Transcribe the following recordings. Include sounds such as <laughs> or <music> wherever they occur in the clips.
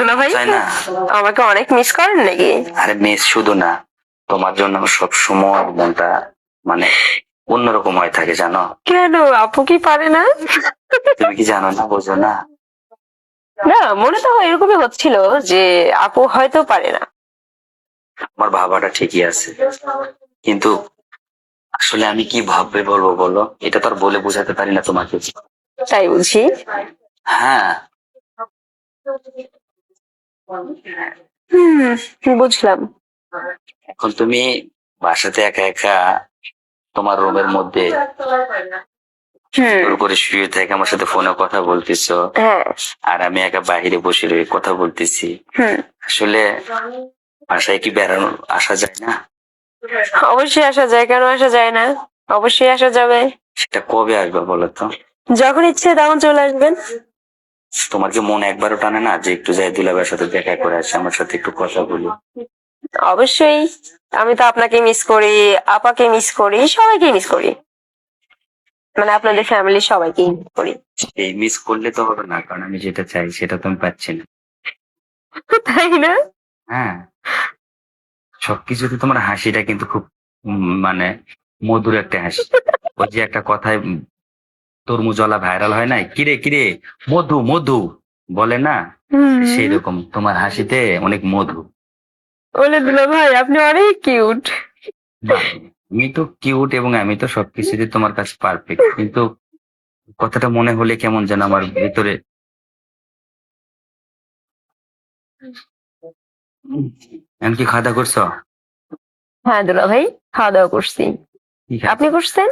দুলা ভাই? তাই না? আমাকে অনেক মিস করেন নাকি? আরে মেস শুধু না তোমার জন্য সব সময় মনটা মানে অন্যরকম হয়ে থাকে জানো? কেন? আপু কি পারে না? তুমি কি জানো না বোঝো না। না মনে তো এরকমই হচ্ছিল যে আপু হয়তো পারে না। আমার ভাবাটা ঠিকই আছে। কিন্তু আসলে আমি কি ভাববে বলব বলো? এটা তো আর বলে বোঝাতে পারি না তোমাকে। তাই বুঝি। হ্যাঁ। হুম বুঝলাম। এখন তুমি বাসাতে একা একা তোমার রুমের মধ্যে করে শুয়ে থেকে আমার সাথে ফোনে কথা বলতেছো হ্যাঁ। আর আমি একা বাইরে বসে রয়ে কথা বলতেছি। আসলে বাসায় কি বেড়ানো আসা যায় না? অবশ্যই আসা যায় কেন আসা যায় না? অবশ্যই আসা যাবে। সেটা কবে আসবে বলো তো? যখন ইচ্ছে তখন চলে আসবেন। তোমার কি মন একবারও টানে না যে একটু যাই দুলাবের সাথে দেখা করে আসি আমার সাথে একটু কথা বলি। অবশ্যই আমি তো আপনাকে মিস করি আপাকে মিস করি সবাইকে মিস করি। মানে আপনাদের ফ্যামিলির সবাইকে মিস করি। এই মিস করলে তো হবে না কারণ আমি যেটা চাই সেটা তো আমি পাচ্ছি না। তাই না? হ্যাঁ। সবকিছুতে তোমার হাসিটা কিন্তু খুব মানে মধুর একটা হাসি। ওই যে একটা কথায় উম, তরমুজওয়ালা ভাইরাল হয় নাই? কিরে কিরে? মধু মধু। বলে না? সেই রকম তোমার হাসিতে অনেক মধু। বলে দিল ভাই আপনি অনেক কিউট আমি তো কিউট এবং আমি তো সবকিছুতে তোমার কাছে পারফেক্ট কিন্তু কথাটা মনে হলে কেমন যেন আমার ভিতরে এখন কি খাওয়া দাওয়া করছ? হ্যাঁ দুলা ভাই খাওয়া দাওয়া করছি। আপনি করছেন?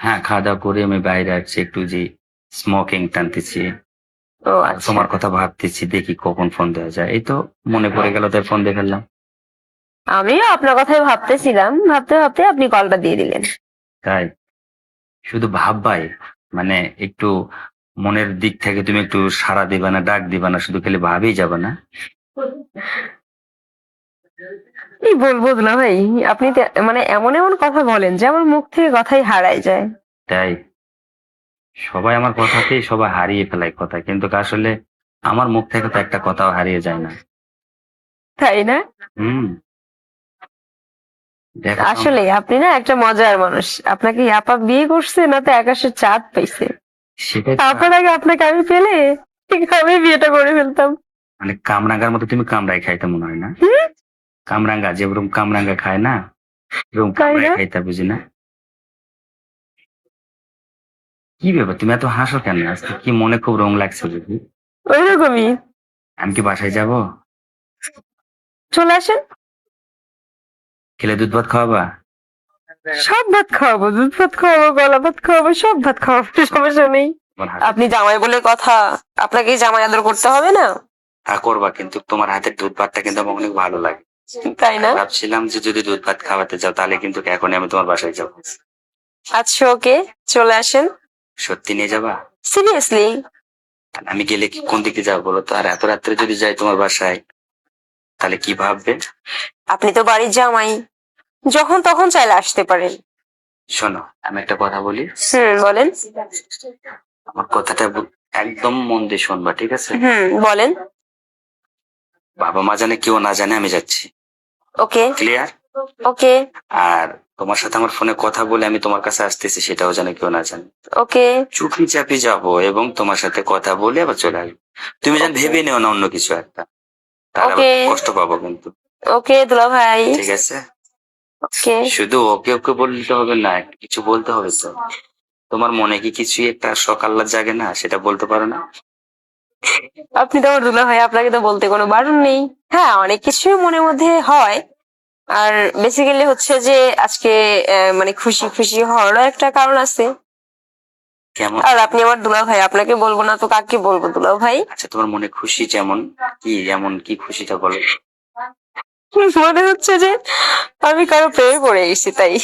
হ্যাঁ খাওয়া দাওয়া করে আমি বাইরে আসছি একটু যে স্মোকিং টানতেছি। ও আর আচ্ছা। তোমার কথা ভাবতেছি দেখি কখন ফোন দেওয়া যায়। এই তো মনে পড়ে গেল তাই ফোন দিয়ে ফেললাম। আমিও আপনার কথাই ভাবতেছিলাম ভাবতে ভাবতে আপনি কলটা দিয়ে দিলেন। তাই? শুধু ভাববাই মানে একটু মনের দিক থেকে তুমি একটু সাড়া দিবা না ডাক দিবা না শুধু খালি ভাবেই যাবে না। কি বলব দুলা ভাই আপনি মানে এমন এমন কথা বলেন যে আমার মুখ থেকে কথাই হারাই যায়। তাই? সবাই আমার কথাতেই সবাই হারিয়ে ফেলায় কথা কিন্তু আসলে আমার মুখ থেকে তো একটা কথাও হারিয়ে যায় না। তাই না? হুম। আসলে আপনি না একটা মজার মানুষ আপনাকে আপা বিয়ে করছে না তো আকাশের চাঁদ পাইছে। তারপর আগে আপনাকে আমি পেলে ঠিক আমি বিয়েটা করে ফেলতাম। মানে কামরাঙ্গার মতো তুমি কামড়াই খাইতে মনে হয় না? হুম? কামরাঙ্গা যেরকম কামরাঙ্গা খায় না? এরকম কামড়াই না? খাইতে বুঝি না? কি ব্যাপার? তুমি এত হাসো কেন? আজকে কি মনে খুব রং লাগছে বুঝি? ওইরকমই। আমি কি বাসায় যাব? চলে আসেন। খেলে দুধ ভাত খাওয়াবা? সব ভাত খাওয়াবো দুধ ভাত খাওয়াবো গলা ভাত খাওয়াবো সব ভাত খাওয়াবো সমস্যা নেই। আপনি জামাই বলে কথা আপনাকে জামাই আদর করতে হবে না? তা করবা কিন্তু তোমার হাতের দুধ ভাতটা কিন্তু আমার অনেক ভালো লাগে। <laughs> তাই না? ভাবছিলাম যে যদি দুধ ভাত খাওয়াতে যাও তাহলে কিন্তু এখনই আমি তোমার বাসায় যাব। আচ্ছা ওকে। চলে আসেন। সত্যি নিয়ে যাবা? সিরিয়াসলি আমি গেলে কি কোন দিকে যাব বলো তো? আর এত রাত্রে যদি যাই তোমার বাসায় তাহলে কি ভাববে? আপনি তো বাড়ির জামাই। যখন তখন চাইলে আসতে পারেন। শোনো আমি একটা কথা বলি। হুম বলেন। আমার কথাটা একদম মন দিয়ে শুনবা ঠিক আছে? হুম বলেন। বাবা মা জানে কেউ না জানে আমি যাচ্ছি। ওকে। Clear okay. আর তোমার সাথে আমার ফোনে কথা বলে আমি তোমার কাছে আসতেছি সেটাও জানে কেউ না জানে। ওকে। চুপি চাপি যাব এবং তোমার সাথে কথা বলে আবার চলে আসব। তুমি যেন ভেবে নিও না অন্য কিছু একটা। তার আবার কষ্ট পাবো কিন্তু। ওকে দুলা ভাই। ঠিক আছে? ওকে। শুধু ওকে ওকে বলতে হবে না কিছু বলতে হবে তো তোমার মনে কি কিছু একটা সকাল্লা জাগে না সেটা বলতে পারো না? আপনি তো আমার দুলা ভাই আপনাকে তো বলতে কোনো বারণ নেই। হ্যাঁ অনেক কিছুই মনের মধ্যে হয়। আর বেসিক্যালি হচ্ছে যে আজকে মানে খুশি খুশি হওয়ারও একটা কারণ আছে। আর আপনি আমার দুলা ভাই আপনাকে বলব না তো কাকে বলব দুলা ভাই? আচ্ছা তোমার মনে খুশি যেমন? কি যেমন কি খুশিটা বলো? মনে হচ্ছে যে আমি কারও প্রেমে পড়ে গেছি তাই।